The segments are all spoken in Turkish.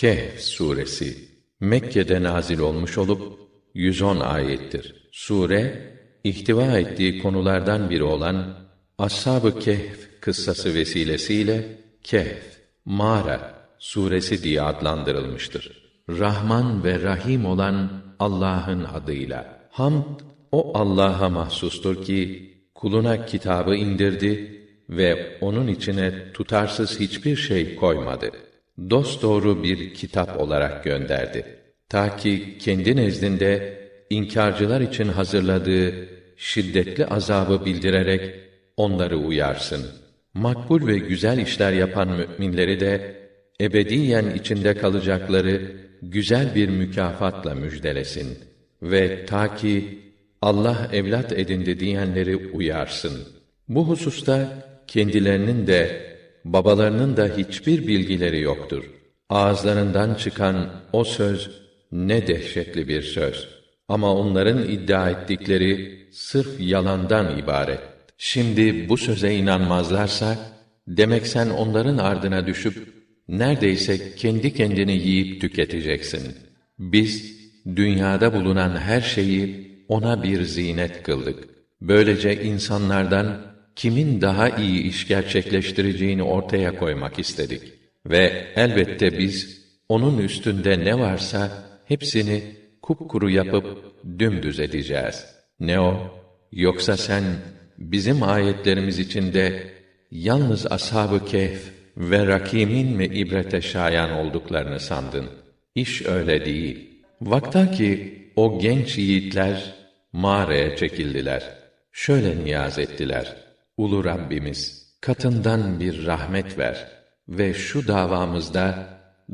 Kehf suresi Mekke'de nazil olmuş olup 110 ayettir. Sure ihtiva ettiği konulardan biri olan Ashab-ı Kehf kıssası vesilesiyle Kehf mağara suresi diye adlandırılmıştır. Rahman ve Rahim olan Allah'ın adıyla. Hamd o Allah'a mahsustur ki kuluna kitabı indirdi ve onun içine tutarsız hiçbir şey koymadı. Dost doğru bir kitap olarak gönderdi. Ta ki kendi nezdinde inkarcılar için hazırladığı şiddetli azabı bildirerek onları uyarsın. Makbul ve güzel işler yapan müminleri de ebediyen içinde kalacakları güzel bir mükafatla müjdelesin ve ta ki Allah evlat edindi diyenleri uyarsın. Bu hususta kendilerinin de babalarının da hiçbir bilgileri yoktur. Ağızlarından çıkan o söz ne dehşetli bir söz. Ama onların iddia ettikleri sırf yalandan ibaret. Şimdi bu söze inanmazlarsa demek sen onların ardına düşüp neredeyse kendi kendini yiyip tüketeceksin. Biz dünyada bulunan her şeyi ona bir zinet kıldık. Böylece insanlardan kimin daha iyi iş gerçekleştireceğini ortaya koymak istedik. Ve elbette biz onun üstünde ne varsa hepsini kupkuru yapıp dümdüz edeceğiz. Ne o? Yoksa sen bizim ayetlerimiz içinde yalnız ashab-ı kehf ve rakimin mi ibrete şayan olduklarını sandın? İş öyle değil. Vakta ki o genç yiğitler mağaraya çekildiler. Şöyle niyaz ettiler. Ulu Rabbimiz, katından bir rahmet ver ve şu davamızda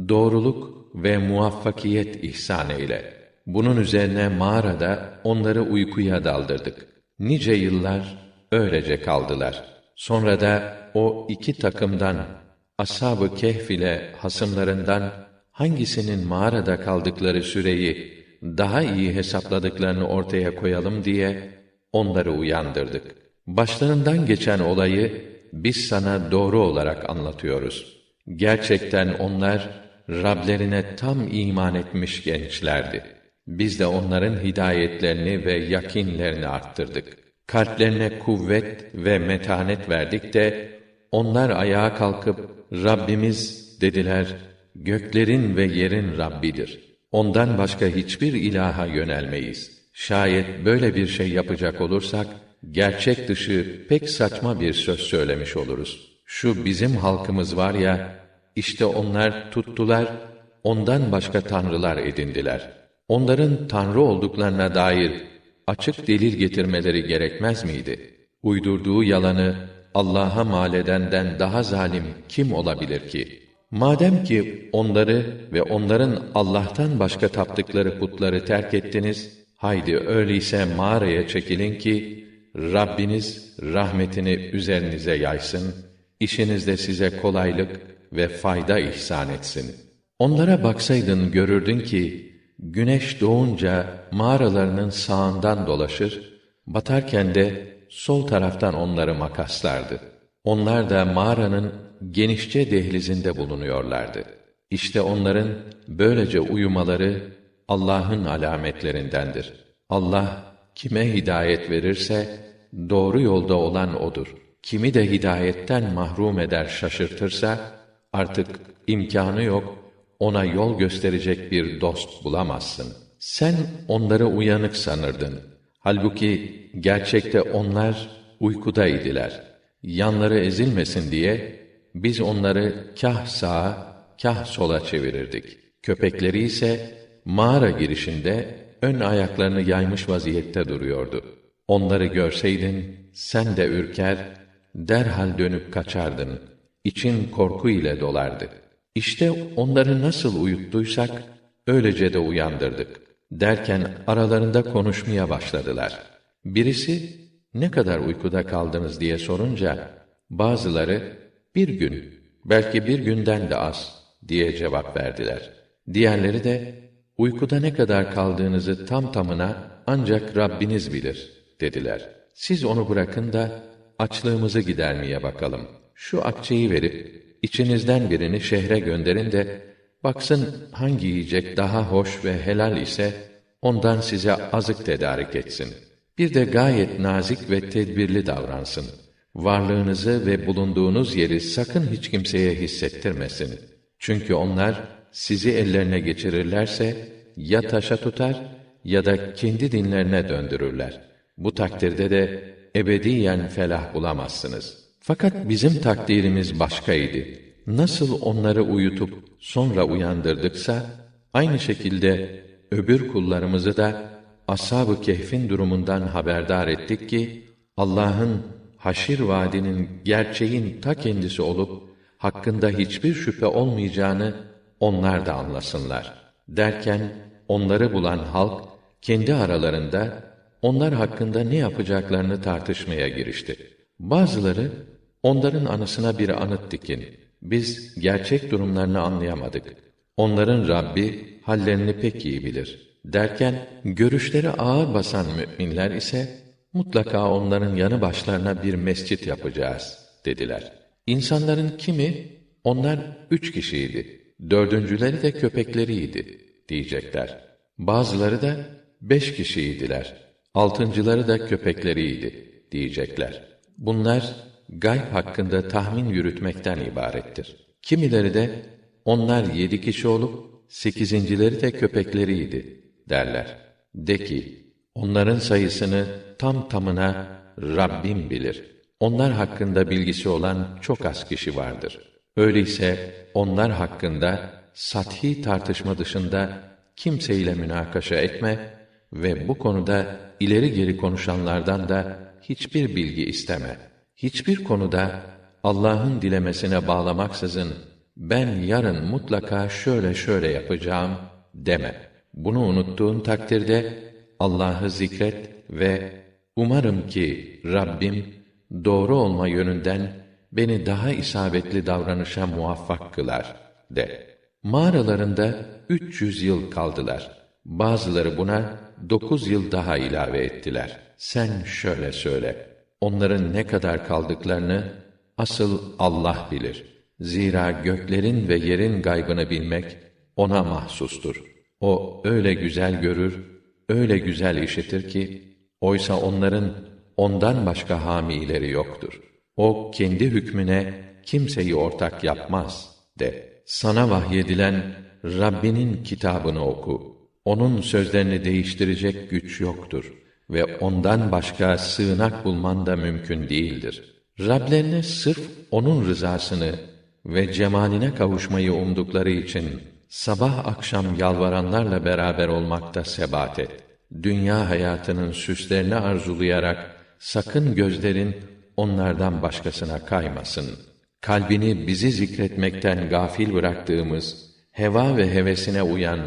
doğruluk ve muvaffakiyet ihsan eyle. Bunun üzerine mağarada onları uykuya daldırdık. Nice yıllar öylece kaldılar. Sonra da o iki takımdan Ashab-ı Kehf ile hasımlarından hangisinin mağarada kaldıkları süreyi daha iyi hesapladıklarını ortaya koyalım diye onları uyandırdık. Başlarından geçen olayı biz sana doğru olarak anlatıyoruz. Gerçekten onlar Rablerine tam iman etmiş gençlerdi. Biz de onların hidayetlerini ve yakinlerini arttırdık. Kalplerine kuvvet ve metanet verdik de onlar ayağa kalkıp Rabbimiz dediler göklerin ve yerin Rabbidir. Ondan başka hiçbir ilaha yönelmeyiz. Şayet böyle bir şey yapacak olursak gerçek dışı pek saçma bir söz söylemiş oluruz. Şu bizim halkımız var ya, işte onlar tuttular, ondan başka tanrılar edindiler. Onların tanrı olduklarına dair açık delil getirmeleri gerekmez miydi? Uydurduğu yalanı Allah'a mal edenden daha zalim kim olabilir ki? Madem ki onları ve onların Allah'tan başka taptıkları putları terk ettiniz, haydi öyleyse mağaraya çekilin ki Rabbiniz rahmetini üzerinize yaysın, işinizde size kolaylık ve fayda ihsan etsin. Onlara baksaydın görürdün ki güneş doğunca mağaralarının sağından dolaşır, batarken de sol taraftan onları makaslardı. Onlar da mağaranın genişçe dehlizinde bulunuyorlardı. İşte onların böylece uyumaları Allah'ın alametlerindendir. Allah kime hidayet verirse doğru yolda olan odur. Kimi de hidayetten mahrum eder şaşırtırsa artık imkanı yok ona yol gösterecek bir dost bulamazsın. Sen onları uyanık sanırdın. Halbuki gerçekte onlar uykudaydılar. Yanları ezilmesin diye biz onları kah sağa, kah sola çevirirdik. Köpekleri ise mağara girişinde ön ayaklarını yaymış vaziyette duruyordu. Onları görseydin sen de ürker, derhal dönüp kaçardın. İçin korku ile dolardı. İşte onları nasıl uyuttuysak öylece de uyandırdık. Derken aralarında konuşmaya başladılar. Birisi ne kadar uykuda kaldınız diye sorunca bazıları bir gün, belki bir günden de az diye cevap verdiler. Diğerleri de uykuda ne kadar kaldığınızı tam tamına ancak Rabbiniz bilir dediler. Siz onu bırakın da açlığımızı gidermeye bakalım. Şu akçeyi verip içinizden birini şehre gönderin de baksın hangi yiyecek daha hoş ve helal ise ondan size azık tedarik etsin. Bir de gayet nazik ve tedbirli davransın. Varlığınızı ve bulunduğunuz yeri sakın hiç kimseye hissettirmesin. Çünkü onlar sizi ellerine geçirirlerse ya taşa tutar ya da kendi dinlerine döndürürler. Bu takdirde de ebediyen felah bulamazsınız. Fakat bizim takdirimiz başkaydı. Nasıl onları uyutup sonra uyandırdıksa aynı şekilde öbür kullarımızı da ashab-ı kehfin durumundan haberdar ettik ki Allah'ın haşir vaadinin gerçeğin ta kendisi olup hakkında hiçbir şüphe olmayacağını onlar da anlasınlar. Derken onları bulan halk kendi aralarında onlar hakkında ne yapacaklarını tartışmaya girişti. Bazıları onların anısına bir anıt dikin. Biz gerçek durumlarını anlayamadık. Onların Rabbi hallerini pek iyi bilir. Derken görüşleri ağır basan müminler ise mutlaka onların yanı başlarına bir mescit yapacağız dediler. İnsanların kimi onlar üç kişiydi. Dördüncüleri de köpekleriydi diyecekler. Bazıları da beş kişiydiler. Altıncıları da köpekleriydi diyecekler. Bunlar gayb hakkında tahmin yürütmekten ibarettir. Kimileri de onlar yedi kişi olup sekizincileri de köpekleriydi derler. De ki, onların sayısını tam tamına Rabbim bilir. Onlar hakkında bilgisi olan çok az kişi vardır. Öyleyse onlar hakkında sathi tartışma dışında kimseyle münakaşa etme ve bu konuda ileri geri konuşanlardan da hiçbir bilgi isteme. Hiçbir konuda Allah'ın dilemesine bağlamaksızın ben yarın mutlaka şöyle şöyle yapacağım deme. Bunu unuttuğun takdirde Allah'ı zikret ve umarım ki Rabbim doğru olma yönünden beni daha isabetli davranışa muvaffak kılar de. Mağaralarında 300 yıl kaldılar. Bazıları buna 9 yıl daha ilave ettiler. Sen şöyle söyle. Onların ne kadar kaldıklarını asıl Allah bilir. Zira göklerin ve yerin gaybını bilmek ona mahsustur. O öyle güzel görür, öyle güzel işitir ki oysa onların ondan başka hamileri yoktur. O kendi hükmüne kimseyi ortak yapmaz de. Sana vahyedilen Rabbinin kitabını oku. Onun sözlerini değiştirecek güç yoktur ve ondan başka sığınak bulman da mümkün değildir. Rablerine sırf onun rızasını ve cemaline kavuşmayı umdukları için sabah akşam yalvaranlarla beraber olmakta sebat et. Dünya hayatının süslerini arzulayarak sakın gözlerin onlardan başkasına kaymasın. Kalbini bizi zikretmekten gafil bıraktığımız, heva ve hevesine uyan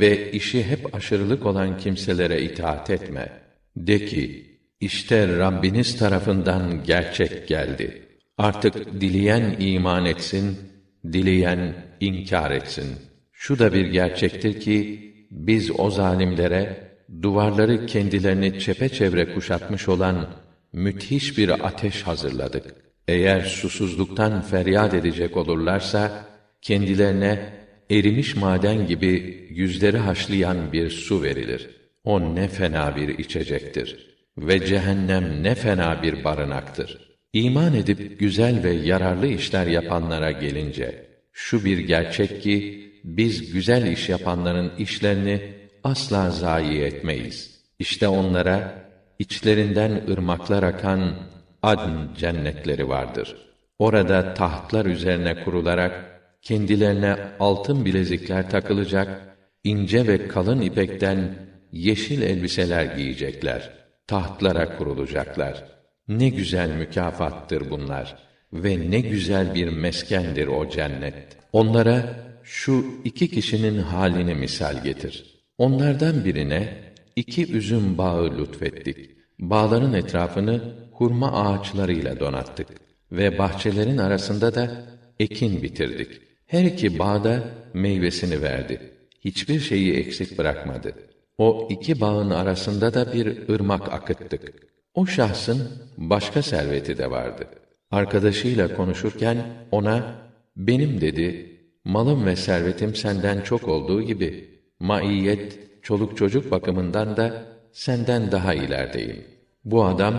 ve işi hep aşırılık olan kimselere itaat etme. De ki, işte Rabbiniz tarafından gerçek geldi. Artık dileyen iman etsin, dileyen inkar etsin. Şu da bir gerçektir ki, biz o zalimlere, duvarları kendilerini çepeçevre kuşatmış olan müthiş bir ateş hazırladık. Eğer susuzluktan feryat edecek olurlarsa, kendilerine erimiş maden gibi yüzleri haşlayan bir su verilir. O ne fena bir içecektir. Ve cehennem ne fena bir barınaktır. İman edip güzel ve yararlı işler yapanlara gelince, şu bir gerçek ki, biz güzel iş yapanların işlerini asla zayi etmeyiz. İşte onlara, içlerinden ırmaklar akan adn cennetleri vardır. Orada tahtlar üzerine kurularak, kendilerine altın bilezikler takılacak, ince ve kalın ipekten yeşil elbiseler giyecekler. Tahtlara kurulacaklar. Ne güzel mükafattır bunlar ve ne güzel bir meskendir o cennet. Onlara şu iki kişinin halini misal getir. Onlardan birine iki üzüm bağı lütfettik. Bağların etrafını hurma ağaçlarıyla donattık ve bahçelerin arasında da ekin bitirdik. Her iki bağda meyvesini verdi. Hiçbir şeyi eksik bırakmadı. O iki bağın arasında da bir ırmak akıttık. O şahsın başka serveti de vardı. Arkadaşıyla konuşurken ona benim dedi malım ve servetim senden çok olduğu gibi, maiyet, çoluk çocuk bakımından da senden daha ilerideyim. Bu adam,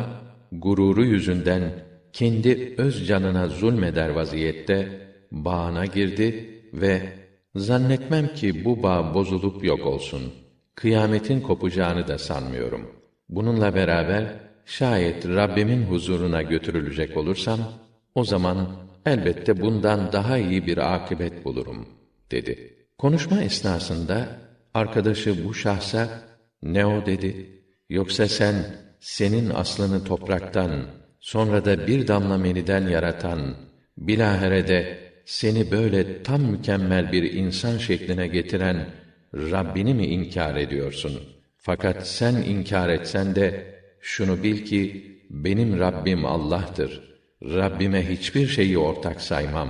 gururu yüzünden kendi öz canına zulmeder vaziyette bağına girdi ve zannetmem ki bu bağ bozulup yok olsun. Kıyametin kopacağını da sanmıyorum. Bununla beraber şayet Rabbimin huzuruna götürülecek olursam o zaman elbette bundan daha iyi bir akıbet bulurum dedi. Konuşma esnasında arkadaşı bu şahsa ne o dedi? Yoksa sen senin aslını topraktan sonra da bir damla meniden yaratan bilaherede seni böyle tam mükemmel bir insan şekline getiren Rabbini mi inkar ediyorsun? Fakat sen inkar etsen de şunu bil ki benim Rabbim Allah'tır. Rabbime hiçbir şeyi ortak saymam.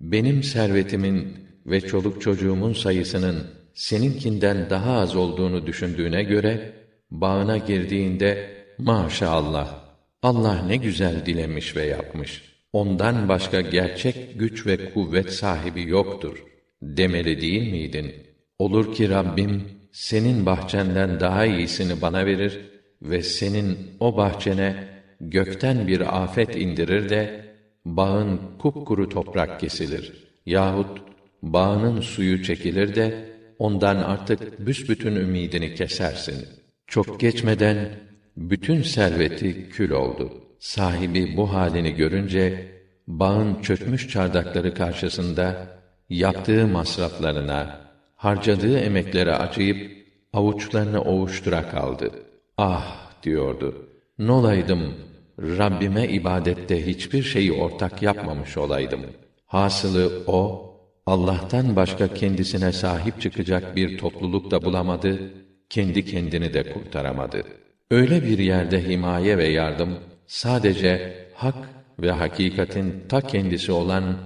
Benim servetimin ve çoluk çocuğumun sayısının seninkinden daha az olduğunu düşündüğüne göre bağına girdiğinde maşallah Allah ne güzel dilemiş ve yapmış. Ondan başka gerçek güç ve kuvvet sahibi yoktur demeli değil miydin? Olur ki Rabbim senin bahçenden daha iyisini bana verir ve senin o bahçene gökten bir afet indirir de bağın kupkuru toprak kesilir yahut bağının suyu çekilir de ondan artık büsbütün ümidini kesersin. Çok geçmeden bütün serveti kül oldu. Sahibi bu halini görünce bağın çökmüş çardakları karşısında yaptığı masraflarına, harcadığı emeklere acıyıp avuçlarını ovuştura kaldı. Ah diyordu. Nolaydım Rabbime ibadette hiçbir şeyi ortak yapmamış olaydım. Hasılı o Allah'tan başka kendisine sahip çıkacak bir topluluk da bulamadı, kendi kendini de kurtaramadı. Öyle bir yerde himaye ve yardım sadece hak ve hakikatin ta kendisi olan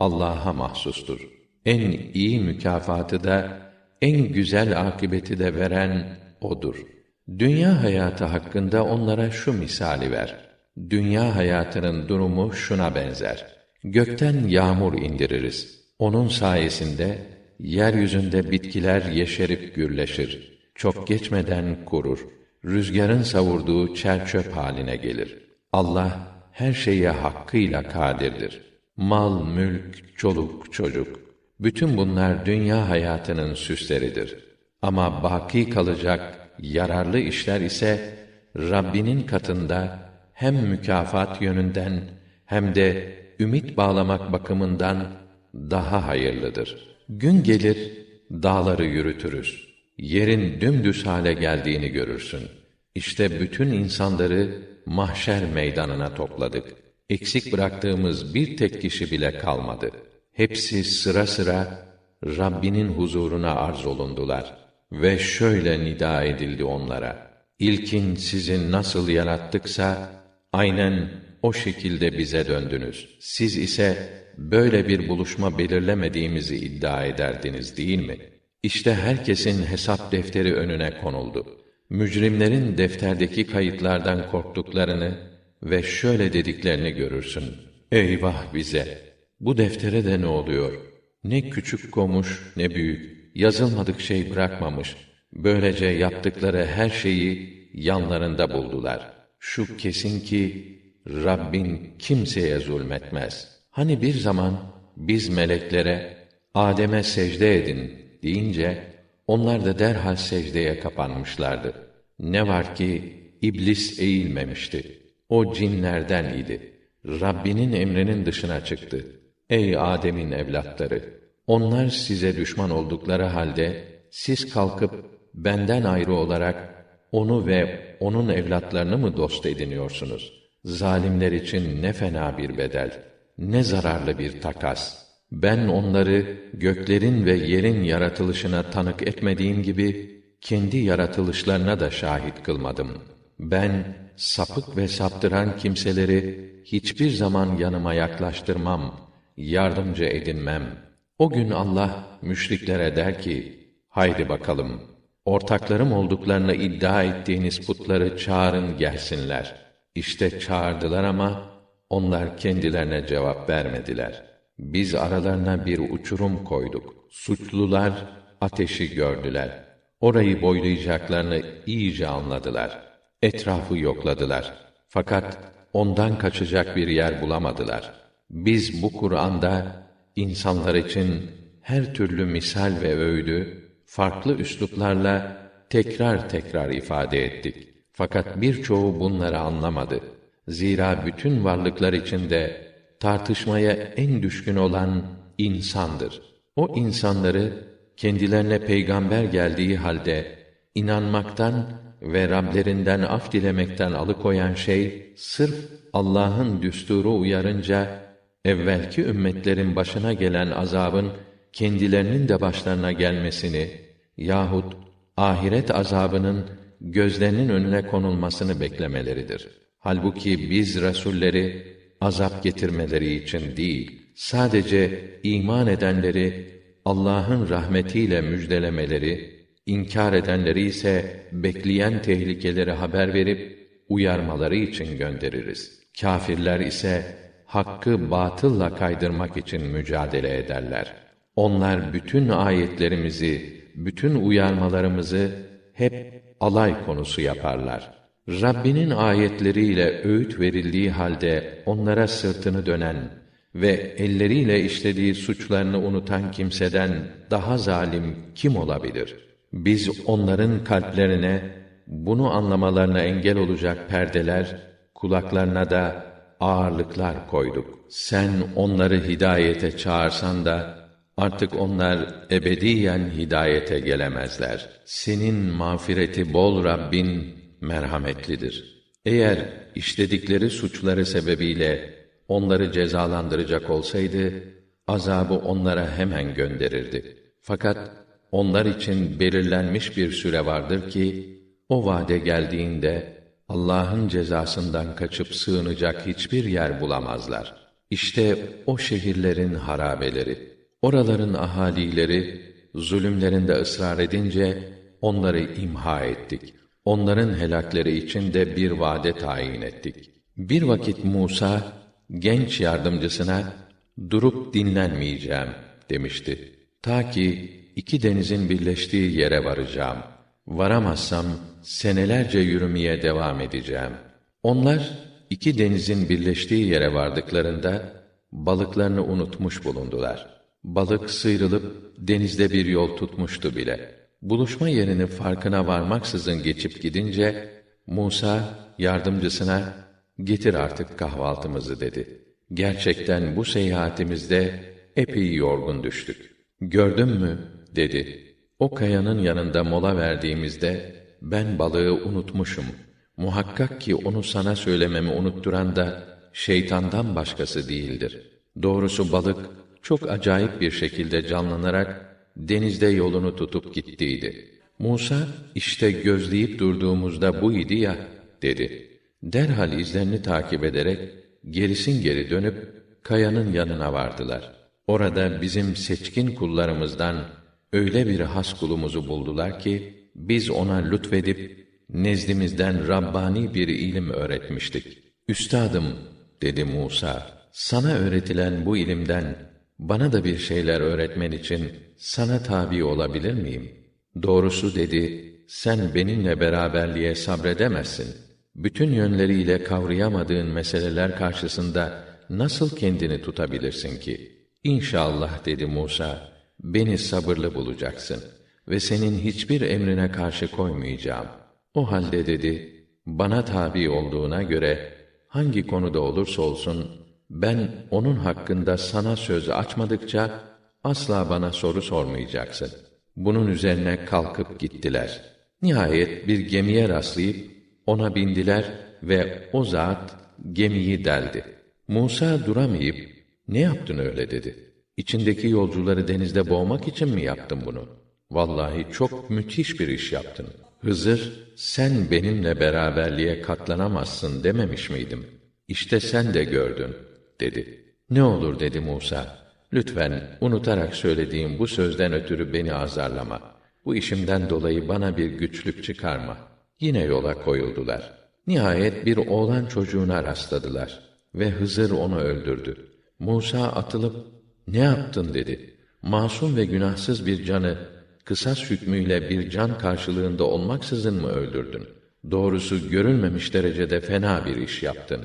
Allah'a mahsustur. En iyi mükafatı da en güzel akibeti de veren odur. Dünya hayatı hakkında onlara şu misali ver. Dünya hayatının durumu şuna benzer. Gökten yağmur indiririz. Onun sayesinde yeryüzünde bitkiler yeşerip gürleşir. Çok geçmeden kurur. Rüzgarın savurduğu çer çöp haline gelir. Allah her şeye hakkıyla kadirdir. Mal, mülk, çoluk, çocuk bütün bunlar dünya hayatının süsleridir. Ama baki kalacak yararlı işler ise Rabbinin katında hem mükafat yönünden hem de ümit bağlamak bakımından daha hayırlıdır. Gün gelir dağları yürütürüz. Yerin dümdüz hale geldiğini görürsün. İşte bütün insanları mahşer meydanına topladık. Eksik bıraktığımız bir tek kişi bile kalmadı. Hepsi sıra sıra Rabbinin huzuruna arz olundular ve şöyle nida edildi onlara: İlkin sizi nasıl yarattıksa aynen o şekilde bize döndünüz. Siz ise böyle bir buluşma belirlemediğimizi iddia ederdiniz değil mi? İşte herkesin hesap defteri önüne konuldu. Mücrimlerin defterdeki kayıtlardan korktuklarını ve şöyle dediklerini görürsün. Eyvah bize! Bu deftere de ne oluyor? Ne küçük komuş, ne büyük, yazılmadık şey bırakmamış. Böylece yaptıkları her şeyi yanlarında buldular. Şu kesin ki Rabbin kimseye zulmetmez. Hani bir zaman biz meleklere Adem'e secde edin deyince onlar da derhal secdeye kapanmışlardı. Ne var ki iblis eğilmemişti. O cinlerden idi. Rabbinin emrinin dışına çıktı. Ey Adem'in evlatları! Onlar size düşman oldukları halde, siz kalkıp, benden ayrı olarak, onu ve onun evlatlarını mı dost ediniyorsunuz? Zalimler için ne fena bir bedel, ne zararlı bir takas. Ben onları, göklerin ve yerin yaratılışına tanık etmediğim gibi, kendi yaratılışlarına da şahit kılmadım. Ben, sapık ve saptıran kimseleri, hiçbir zaman yanıma yaklaştırmam.'' yardımcı edinmem. O gün Allah müşriklere der ki, haydi bakalım, ortaklarım olduklarını iddia ettiğiniz putları çağırın gelsinler. İşte çağırdılar ama, onlar kendilerine cevap vermediler. Biz aralarına bir uçurum koyduk. Suçlular ateşi gördüler. Orayı boylayacaklarını iyice anladılar. Etrafı yokladılar. Fakat ondan kaçacak bir yer bulamadılar. Biz bu Kur'an'da insanlar için her türlü misal ve öğüdü farklı üsluplarla tekrar tekrar ifade ettik. Fakat birçoğu bunları anlamadı. Zira bütün varlıklar içinde tartışmaya en düşkün olan insandır. O insanları kendilerine peygamber geldiği halde inanmaktan ve Rablerinden af dilemekten alıkoyan şey sırf Allah'ın düsturu uyarınca evvelki ümmetlerin başına gelen azabın kendilerinin de başlarına gelmesini yahut ahiret azabının gözlerinin önüne konulmasını beklemeleridir. Halbuki biz rasulleri azap getirmeleri için değil, sadece iman edenleri Allah'ın rahmetiyle müjdelemeleri, inkar edenleri ise bekleyen tehlikeleri haber verip uyarmaları için göndeririz. Kâfirler ise hakkı batılla kaydırmak için mücadele ederler. Onlar bütün ayetlerimizi, bütün uyarmalarımızı hep alay konusu yaparlar. Rabbinin ayetleriyle öğüt verildiği halde onlara sırtını dönen ve elleriyle işlediği suçlarını unutan kimseden daha zalim kim olabilir? Biz onların kalplerine bunu anlamalarına engel olacak perdeler, kulaklarına da ağırlıklar koyduk. Sen onları hidayete çağırsan da artık onlar ebediyen hidayete gelemezler. Senin mağfireti bol Rabbin merhametlidir. Eğer işledikleri suçları sebebiyle onları cezalandıracak olsaydı azabı onlara hemen gönderirdi. Fakat onlar için belirlenmiş bir süre vardır ki o vade geldiğinde Allah'ın cezasından kaçıp sığınacak hiçbir yer bulamazlar. İşte o şehirlerin harabeleri. Oraların ahalileri zulümlerinde ısrar edince onları imha ettik. Onların helakleri için de bir vade tayin ettik. Bir vakit Musa genç yardımcısına durup dinlenmeyeceğim demişti. Ta ki iki denizin birleştiği yere varacağım. Varamazsam senelerce yürümeye devam edeceğim. Onlar iki denizin birleştiği yere vardıklarında balıklarını unutmuş bulundular. Balık sıyrılıp denizde bir yol tutmuştu bile. Buluşma yerini farkına varmaksızın geçip gidince Musa yardımcısına getir artık kahvaltımızı dedi. Gerçekten bu seyahatimizde epey yorgun düştük. Gördün mü? dedi. O kayanın yanında mola verdiğimizde ben balığı unutmuşum. Muhakkak ki onu sana söylememi unutturan da şeytandan başkası değildir. Doğrusu balık çok acayip bir şekilde canlanarak denizde yolunu tutup gittiydi. Musa işte gözleyip durduğumuzda bu idi ya dedi. Derhal izlerini takip ederek gerisin geri dönüp kayanın yanına vardılar. Orada bizim seçkin kullarımızdan öyle bir has kulumuzu buldular ki biz ona lütfedip nezdimizden rabbani bir ilim öğretmiştik. Üstadım dedi Musa, sana öğretilen bu ilimden bana da bir şeyler öğretmen için sana tabi olabilir miyim? Doğrusu dedi, sen benimle beraberliğe sabredemezsin. Bütün yönleriyle kavrayamadığın meseleler karşısında nasıl kendini tutabilirsin ki? İnşallah dedi Musa, beni sabırlı bulacaksın ve senin hiçbir emrine karşı koymayacağım. O halde dedi, bana tabi olduğuna göre hangi konuda olursa olsun ben onun hakkında sana söz açmadıkça asla bana soru sormayacaksın. Bunun üzerine kalkıp gittiler. Nihayet bir gemiye rastlayıp ona bindiler ve o zat gemiyi deldi. Musa duramayıp ne yaptın öyle dedi. İçindeki yolcuları denizde boğmak için mi yaptın bunu? Vallahi çok müthiş bir iş yaptın. Hızır, sen benimle beraberliğe katlanamazsın dememiş miydim? İşte sen de gördün, dedi. Ne olur dedi Musa. Lütfen unutarak söylediğim bu sözden ötürü beni azarlama. Bu işimden dolayı bana bir güçlük çıkarma. Yine yola koyuldular. Nihayet bir oğlan çocuğuna rastladılar ve Hızır onu öldürdü. Musa atılıp Ne yaptın dedi. Masum ve günahsız bir canı kısas hükmüyle bir can karşılığında olmaksızın mı öldürdün? Doğrusu görülmemiş derecede fena bir iş yaptın.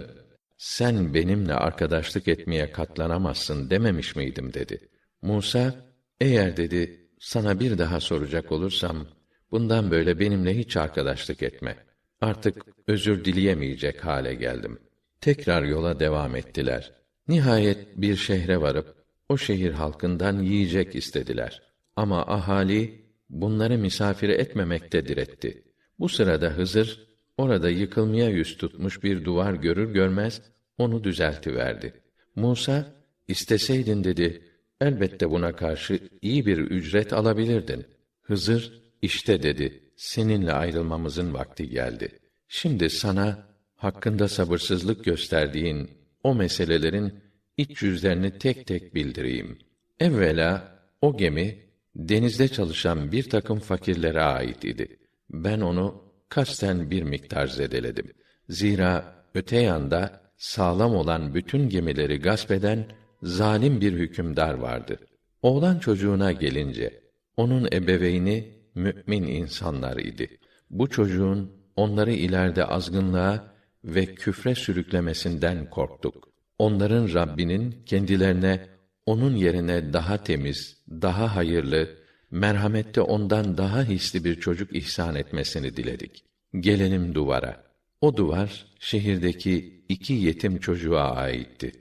Sen benimle arkadaşlık etmeye katlanamazsın dememiş miydim dedi. Musa, eğer dedi, sana bir daha soracak olursam, bundan böyle benimle hiç arkadaşlık etme. Artık özür dileyemeyecek hale geldim. Tekrar yola devam ettiler. Nihayet bir şehre varıp, o şehir halkından yiyecek istediler. Ama ahali, bunları misafir etmemekte diretti. Bu sırada Hızır, orada yıkılmaya yüz tutmuş bir duvar görür görmez, onu düzeltiverdi. Musa, isteseydin dedi, elbette buna karşı iyi bir ücret alabilirdin. Hızır, işte dedi, seninle ayrılmamızın vakti geldi. Şimdi sana, hakkında sabırsızlık gösterdiğin o meselelerin iç yüzlerini tek tek bildireyim. Evvela, o gemi, denizde çalışan bir takım fakirlere ait idi. Ben onu kasten bir miktar zedeledim. Zira öte yanda sağlam olan bütün gemileri gasp eden zalim bir hükümdar vardı. Oğlan çocuğuna gelince onun ebeveyni mümin insanlar idi. Bu çocuğun onları ileride azgınlığa ve küfre sürüklemesinden korktuk. Onların Rabbinin kendilerine onun yerine daha temiz, daha hayırlı, merhamette ondan daha hisli bir çocuk ihsan etmesini diledik. Gelelim duvara. O duvar şehirdeki iki yetim çocuğa aitti.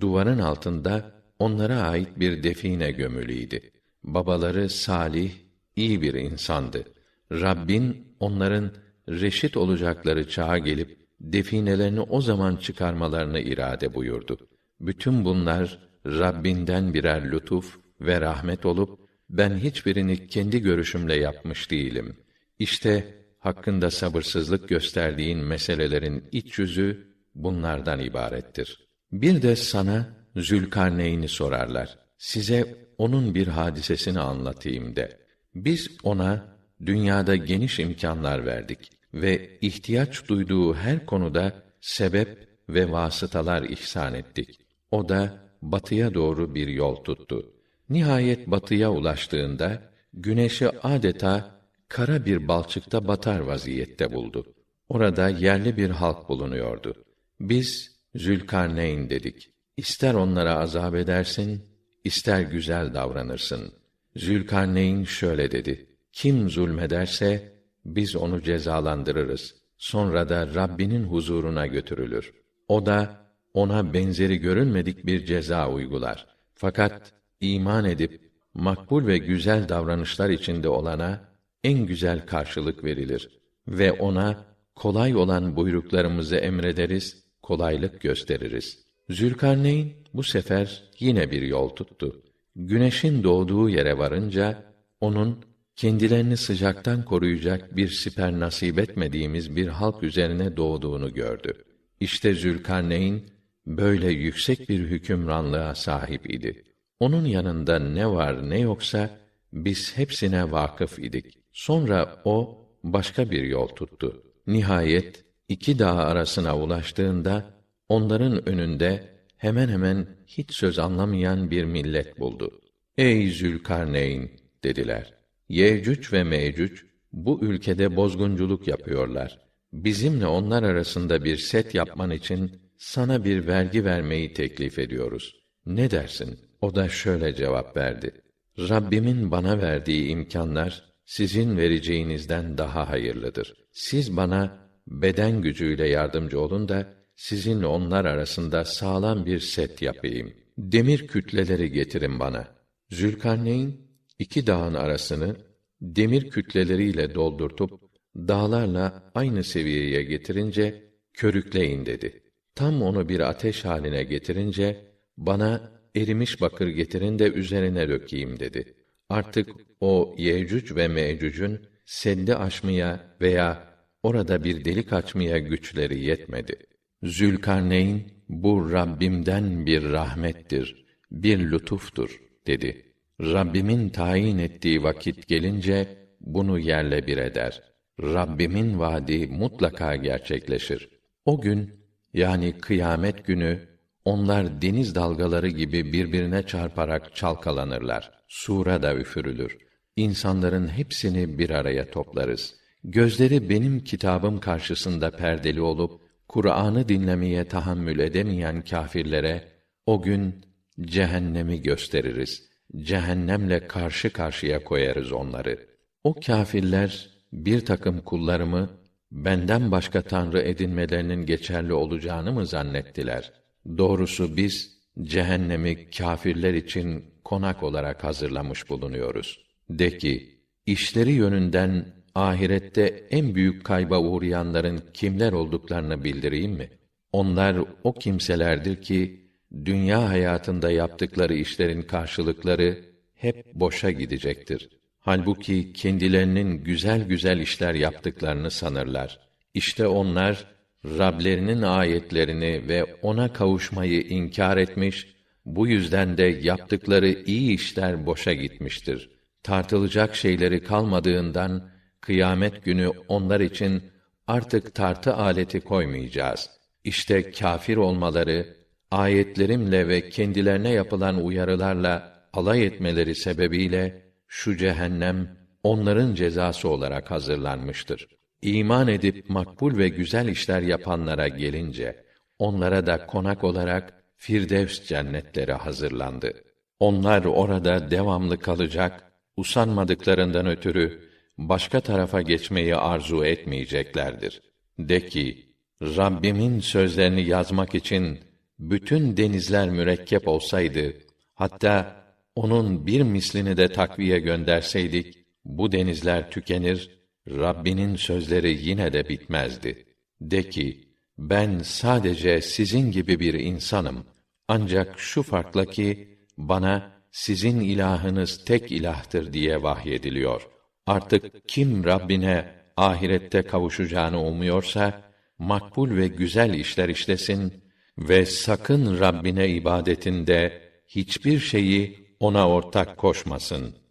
Duvarın altında onlara ait bir define gömülüydü. Babaları salih, iyi bir insandı. Rabbin onların reşit olacakları çağa gelip definelerini o zaman çıkarmalarını irade buyurdu. Bütün bunlar Rabbinden birer lütuf ve rahmet olup ben hiçbirini kendi görüşümle yapmış değilim. İşte hakkında sabırsızlık gösterdiğin meselelerin iç yüzü bunlardan ibarettir. Bir de sana Zülkarneyn'i sorarlar. Size onun bir hadisesini anlatayım de. Biz ona dünyada geniş imkanlar verdik ve ihtiyaç duyduğu her konuda sebep ve vasıtalar ihsan ettik. O da batıya doğru bir yol tuttu. Nihayet batıya ulaştığında güneşi adeta kara bir balçıkta batar vaziyette buldu. Orada yerli bir halk bulunuyordu. Biz Zülkarneyn dedik. İster onlara azap edersin, ister güzel davranırsın. Zülkarneyn şöyle dedi: Kim zulmederse biz onu cezalandırırız. Sonra da Rabbinin huzuruna götürülür. O da ona benzeri görünmedik bir ceza uygular. Fakat iman edip makbul ve güzel davranışlar içinde olana en güzel karşılık verilir ve ona kolay olan buyruklarımızı emrederiz, kolaylık gösteririz. Zülkarneyn bu sefer yine bir yol tuttu. Güneşin doğduğu yere varınca onun kendilerini sıcaktan koruyacak bir siper nasip etmediğimiz bir halk üzerine doğduğunu gördü. İşte Zülkarneyn böyle yüksek bir hükümranlığa sahip idi. Onun yanında ne var ne yoksa biz hepsine vakıf idik. Sonra o başka bir yol tuttu. Nihayet iki dağ arasına ulaştığında onların önünde hemen hemen hiç söz anlamayan bir millet buldu. Ey Zülkarneyn dediler. Yecüc ve Mecüc bu ülkede bozgunculuk yapıyorlar. Bizimle onlar arasında bir set yapman için sana bir vergi vermeyi teklif ediyoruz. Ne dersin? O da şöyle cevap verdi. Rabbimin bana verdiği imkanlar sizin vereceğinizden daha hayırlıdır. Siz bana beden gücüyle yardımcı olun da sizinle onlar arasında sağlam bir set yapayım. Demir kütleleri getirin bana. Zülkarneyn iki dağın arasını demir kütleleriyle doldurtup dağlarla aynı seviyeye getirince körükleyin dedi. Tam onu bir ateş haline getirince bana erimiş bakır getirin de üzerine dökeyim dedi. Artık o Yecüc ve Mecüc'ün seddi aşmaya veya orada bir delik açmaya güçleri yetmedi. Zülkarneyn bu Rabbimden bir rahmettir, bir lütuftur dedi. Rabbimin tayin ettiği vakit gelince bunu yerle bir eder. Rabbimin vaadi mutlaka gerçekleşir. O gün yani kıyamet günü Onlar deniz dalgaları gibi birbirine çarparak çalkalanırlar. Sura da üfürülür. İnsanların hepsini bir araya toplarız. Gözleri benim kitabım karşısında perdeli olup Kur'an'ı dinlemeye tahammül edemeyen kâfirlere o gün cehennemi gösteririz. Cehennemle karşı karşıya koyarız onları. O kâfirler bir takım kullarımı benden başka tanrı edinmelerinin geçerli olacağını mı zannettiler? Doğrusu biz cehennemi kâfirler için konak olarak hazırlamış bulunuyoruz. De ki, işleri yönünden ahirette en büyük kayba uğrayanların kimler olduklarını bildireyim mi? Onlar o kimselerdir ki dünya hayatında yaptıkları işlerin karşılıkları hep boşa gidecektir. Halbuki kendilerinin güzel güzel işler yaptıklarını sanırlar. İşte onlar Rablerinin ayetlerini ve ona kavuşmayı inkar etmiş, bu yüzden de yaptıkları iyi işler boşa gitmiştir. Tartılacak şeyleri kalmadığından kıyamet günü onlar için artık tartı aleti koymayacağız. İşte kâfir olmaları, ayetlerimle ve kendilerine yapılan uyarılarla alay etmeleri sebebiyle şu cehennem onların cezası olarak hazırlanmıştır. İman edip makbul ve güzel işler yapanlara gelince onlara da konak olarak Firdevs cennetleri hazırlandı. Onlar orada devamlı kalacak, usanmadıklarından ötürü başka tarafa geçmeyi arzu etmeyeceklerdir. De ki, Rabbimin sözlerini yazmak için bütün denizler mürekkep olsaydı, hatta onun bir mislini de takviye gönderseydik, bu denizler tükenir, Rabbinin sözleri yine de bitmezdi. De ki, ben sadece sizin gibi bir insanım. Ancak şu farkla ki, bana sizin ilahınız tek ilahtır diye vahyediliyor. Artık kim Rabbine ahirette kavuşacağını umuyorsa, makbul ve güzel işler işlesin ve sakın Rabbine ibadetinde hiçbir şeyi ona ortak koşmasın.